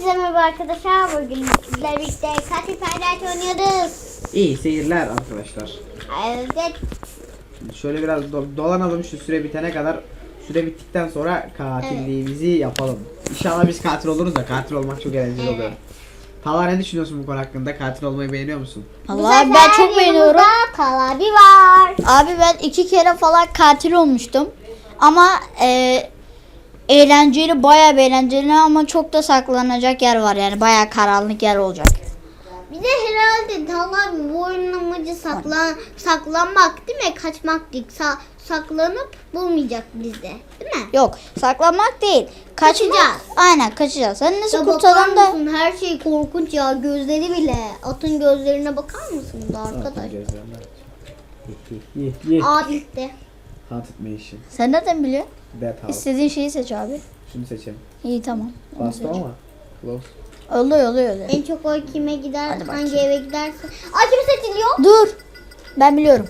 Hepinize merhaba arkadaşlar. Bugün sizlerle birlikte katil paylaş oynuyoruz. İyi seyirler arkadaşlar. Evet. Şöyle biraz do- dolanalım şu süre bitene kadar. Süre bittikten sonra katilliğimizi yapalım. İnşallah biz katil oluruz da katil olmak çok eğlenceli Evet. oluyor. Talha ne düşünüyorsun bu konu hakkında? Katil olmayı beğeniyor musun? Sefer ben çok beğeniyorum. yanımızda Kalabi var. Abi ben iki kere falan katil olmuştum. Ama e, eğlenceli bayağı bir eğlenceli ama çok da saklanacak yer var yani bayağı karanlık yer olacak. Bir de herhalde Kalabi bu oyunun amacı saklan saklanmak değil mi? Kaçmak değil. Sa- saklanıp bulmayacak bizi. Değil mi? Yok saklanmak değil. Kaçmak. Kaçacağız. Aynen kaçacağız. Sen nasıl Ya bakar da mısın? Her şey korkunç ya. Gözleri bile. Atın gözlerine bakar mısınız arkadaş? Ye. Aa bitti. Etme işi. sen nereden biliyorsun? Death House. İstediğin şeyi seç abi. Şunu seçelim. İyi tamam. Onu Bastım seç. ama. Close. Oluyor oluyor oluyor. En çok oy kime gider? Hadi bakayım. hangi eve giderse? Aa kim seçiliyor? Dur. Ben biliyorum.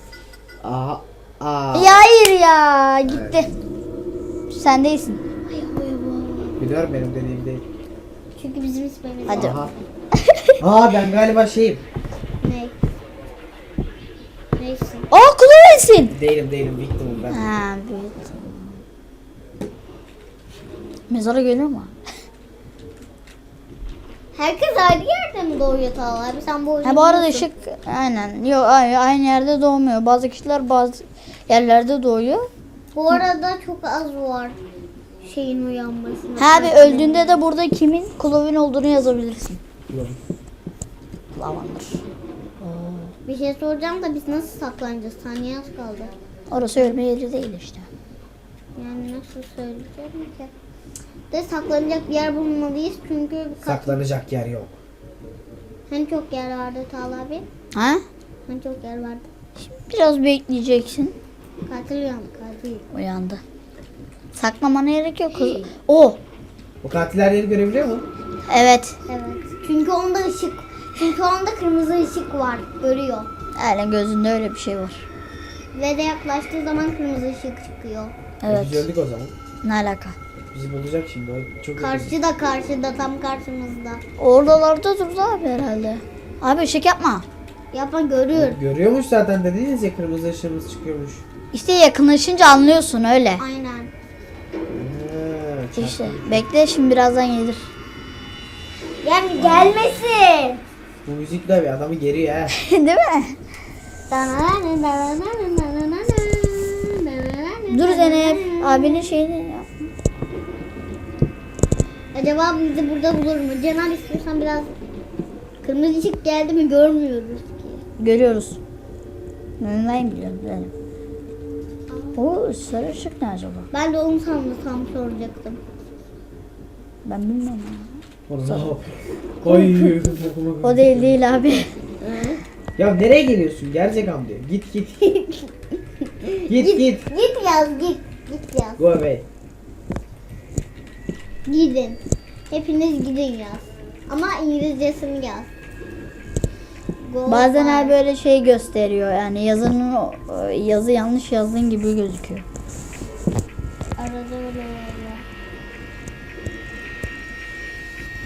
Aha. Aa. Ya hayır ya gitti. Sen değilsin. Biliyorum benim dediğim değil. Çünkü bizim ismimiz. Hadi. Aha. Aa ben galiba şeyim. Ne? Neyse. Aa Chloe'sin. Değilim değilim. Victim'im ben. Ha evet. Mezara geliyor mu? Herkes ayrı yerde mi doğuyor Talha abi? Sen bu Ha bu arada ışık aynen. Yok ay- aynı yerde doğmuyor. Bazı kişiler bazı yerlerde doğuyor. Bu arada çok az var şeyin uyanmasına. Ha abi öldüğünde de burada kimin Chloe'nin olduğunu yazabilirsin. Lavandır. Bir şey soracağım da biz nasıl saklanacağız? Saniye az kaldı. Orası ölme yeri değil işte. Yani nasıl söyleyeceğim ki? De saklanacak bir yer bulmalıyız çünkü Saklanacak yer yok. hani çok yer vardı Talha abi. Ha? Hani çok yer vardı. Biraz bekleyeceksin. Katil uyandı katil. Uyandı. Saklamana gerek yok. kız. O. Bu katiller yeri görebiliyor mu? Evet. Evet. Çünkü onda ışık. Çünkü onda kırmızı ışık var. Görüyor. Aynen gözünde öyle bir şey var. Ve de yaklaştığı zaman kırmızı ışık çıkıyor. Evet. Biz öldük o zaman. Ne alaka? Bizi bulacak şimdi. O çok yakın. Karşıda karşıda tam karşımızda. Oralarda durdu abi herhalde. Abi ışık yapma. Yapan görür. Görüyormuş zaten dediniz ya kırmızı ışığımız çıkıyormuş. İşte yakınlaşınca anlıyorsun öyle. Aynen. Ha, çarptı. İşte bekle şimdi birazdan gelir. Yani gelmesin. Bu müzik de bir adamı geriyor ha. Değil mi? Dur Zeynep. Abinin şeyini yap. Acaba bizi burada bulur mu? Cenab istiyorsan biraz kırmızı ışık geldi mi görmüyoruz ki. Görüyoruz. Önünden biliyorum benim. O sarı ışık ne acaba? Ben de onu sandım tam soracaktım. Ben bilmiyorum. Onu Oy. O değil değil abi. Ya nereye geliyorsun? Gerçekten diyor. Git git. git git. Git yaz git. Git yaz. Go away. Gidin. Hepiniz gidin yaz. Ama İngilizcesini yaz. Go Bazen abi böyle şey gösteriyor yani yazının o- yazı yanlış yazdığın gibi gözüküyor. Arada öyle oluyor.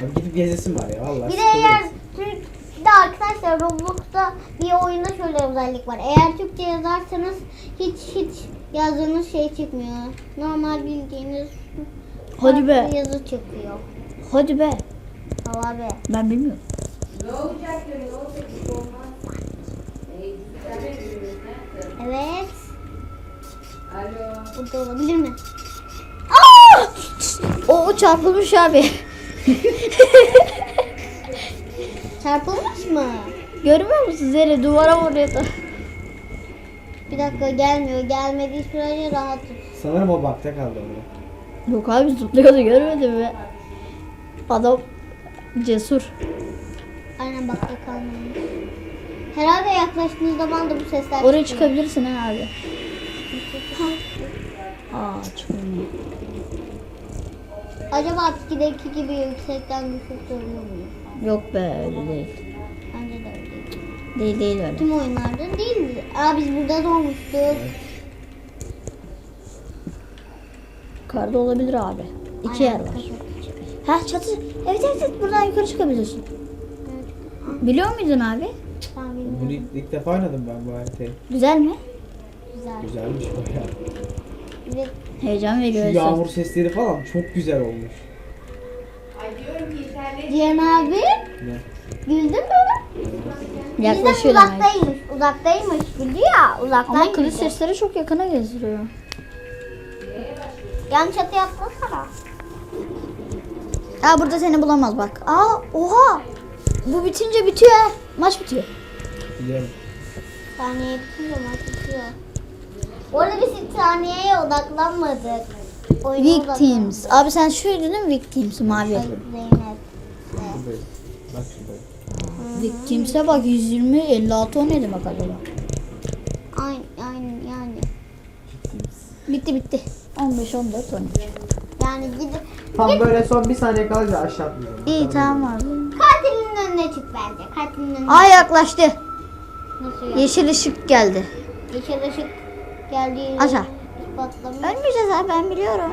Abi gidip gezesim var ya vallahi. Bir de eğer Türk bir de arkadaşlar Roblox'ta bir oyunda şöyle özellik var. Eğer Türkçe yazarsanız hiç hiç yazdığınız şey çıkmıyor. Normal bildiğiniz Hadi be. yazı çıkıyor. Hadi be. Valla be. Ben bilmiyorum. Evet. Burada olabilir mi? O çarpılmış abi. Çarpılmış mı? Görmüyor musun Zeri duvara vuruyordu. Bir dakika gelmiyor. Gelmediği sürece rahatım. Sanırım o bakta kaldı orada. Yok abi zıplıyordu görmedin mi? Adam cesur. Aynen bakta kalmamış. Herhalde yaklaştığınız zaman da bu sesler Oraya çıkıyor. çıkabilirsin ha abi. Aa çıkmıyor. Acaba 2'deki gibi yüksekten düşük oluyor mu? Yok be öyle değil. Bence de öyle değil. Değil değil öyle. Tüm oyunlarda değil mi? Aa biz burada doğmuştuk. Karda olabilir abi. İki yer var. Ha çatı. Evet evet evet buradan yukarı çıkabiliyorsun. Biliyor muydun abi? Tamam bilmiyorum. Bunu ilk, ilk defa oynadım ben bu haritayı. Güzel mi? Güzel. Güzelmiş bayağı. Bir Heyecan Şu veriyor. insan. yağmur sesleri falan çok güzel olmuş. Cihan abi Ne? güldün mü? Bizden Yaklaşıyor demek. uzaktaymış. Uzaktaymış. Güldü ya. Uzaktan Ama güldü. sesleri çok yakına gezdiriyor. Yan çatı yapmasana. Aa burada seni bulamaz bak. Aa oha. Bu bitince bitiyor ha. Maç bitiyor. Biliyorum. Saniye bitince maç bitiyor. Bu arada biz saniyeye odaklanmadık. Oyuna Victims. Abi sen şuydun değil mi Victims mavi? odaklanmadık. Zeynep. Bak şurada. Victims'e bak 120 56 o ne demek acaba? Aynen, aynen yani. Bitti bitti. 15 14 13. Yani gidip Tam böyle son bir saniye kalınca aşağı. İyi tamam abi. katilin önüne çık bence. Katilin önüne Aa yaklaştı. nasıl ya? Yeşil ışık geldi. Yeşil ışık geldiği Aşağı. patlamış. Ölmeyeceğiz abi ben biliyorum.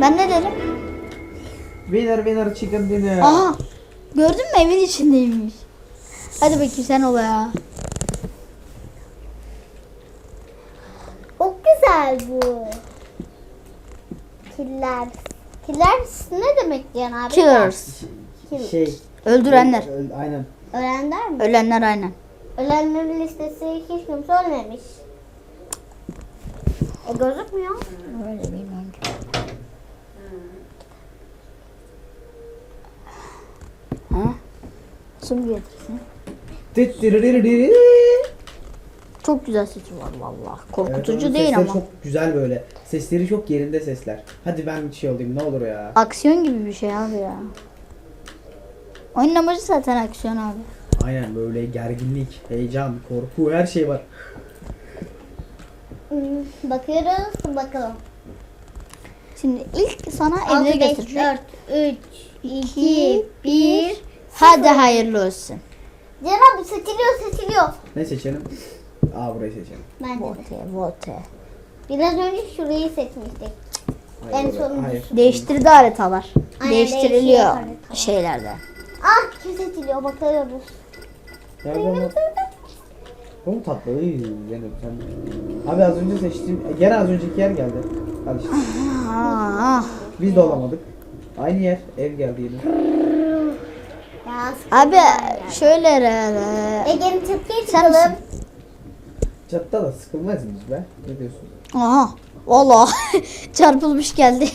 Ben ne derim? Winner winner chicken dinner. Aha. Gördün mü evin içindeymiş. Hadi bakayım sen ol ya. Çok güzel bu. Killer. Killer ne demek Cihan abi? Killers. Kill. Şey. Öldürenler. Öl- Aynen. Ölenler mi? Ölenler aynen. Ölenlerin listesi hiç kimse ölmemiş. E gözükmüyor. Öyle bilmiyorum ki. Ha? Sun getirsin. Tıttırırırırırı. Çok güzel sesi var vallahi. Evet, Korkutucu onun değil ama. çok güzel böyle. Sesleri çok yerinde sesler. Hadi ben bir şey olayım ne olur ya. Aksiyon gibi bir şey abi ya. Oyunun amacı zaten aksiyon abi. Aynen böyle gerginlik, heyecan, korku her şey var. Hmm, Bakıyoruz bakalım. Şimdi ilk sana 6, evleri 5, gösterecek. 4, 3, 2, 1. Hadi hayırlı olsun. Cihan abi seçiliyor seçiliyor. Ne seçelim? Aa burayı seçelim. Ben de. Vote, vote. Biraz önce şurayı seçmiştik. Hayır, En oraya- sonuncusu. Hayır. Değiştirdi haritalar. Aynen, Değiştiriliyor haritalar. şeylerde. Ah kim seçiliyor bakıyoruz. Bu mu? Bu tatlı? İyi Zeynep sen. Abi az önce seçtiğim, gene az önceki yer geldi. Hadi işte. Biz de olamadık. Aynı yer, ev geldi yine. Abi şöyle re- Ege'nin çatıya çıkalım. Çatıda da sıkılmaz mıyız be? Ne diyorsun? Aha. Valla çarpılmış geldi.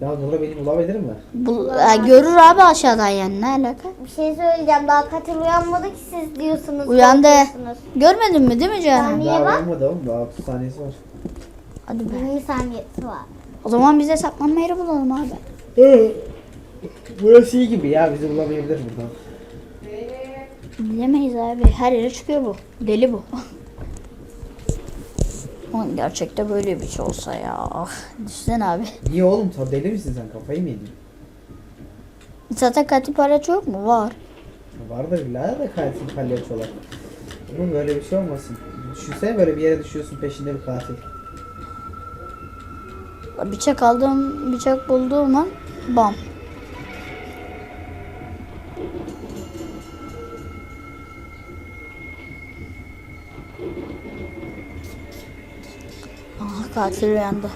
Ya burada beni bulabilir mi? Bu, e, görür abi aşağıdan yani ne alaka? Bir şey söyleyeceğim. Daha katil uyanmadı ki siz diyorsunuz. Uyandı. korkuyorsunuz. Görmedin mi değil mi Canan? Niye Daha bak? uyanmadı oğlum. Daha 30 saniyesi var. Hadi be. 20 saniyesi var. O zaman bize saklanma yeri bulalım abi. Burası iyi gibi ya. Bizi bulamayabilir buradan. Bilemeyiz abi. Her yere çıkıyor bu. Deli bu. Ama gerçekte böyle bir şey olsa ya. Düşünsene abi. Niye oğlum? Sen deli misin sen? Kafayı mı yedin? Zaten katil paraç yok mu? Var. Vardır bile da katil palyaçolar. Ama böyle bir şey olmasın. Düşünsene böyle bir yere düşüyorsun peşinde bir katil. Bıçak aldım, bıçak bulduğum an bam. Aha katil uyandı.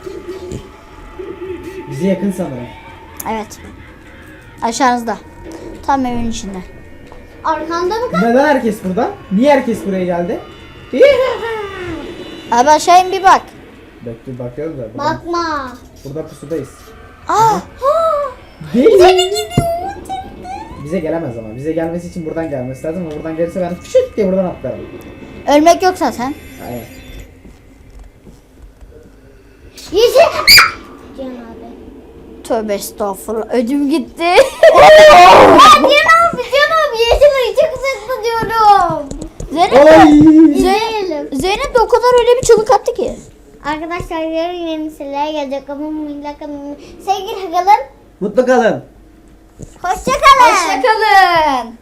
Bize yakın sanırım. Evet. Aşağınızda. Tam evin içinde. Arkanda mı? Neden herkes burada? Niye herkes buraya geldi? Abi aşağı in bir bak. Bekle bakıyorum da. Burada, Bakma. burada pusudayız. Aa, Değil. Bize gelemez ama. Bize gelmesi için buradan gelmesi lazım ama buradan gelirse ben fışık diye buradan atlarım. ölmek yok zaten. Aynen. Yeşil. Cihan abi. Tövbe estağfurullah. Ödüm gitti. Cihan abi, Cihan abi yeşil çok sıktı diyorum. Zeynep, Ay! İzleyelim. Zeynep de o kadar öyle bir çığlık attı ki. Arkadaşlar yarın yeni seriler gelecek ama mutlaka sevgili kalın. Mutlu kalın. Hoşça kalın. Hoşçakalın.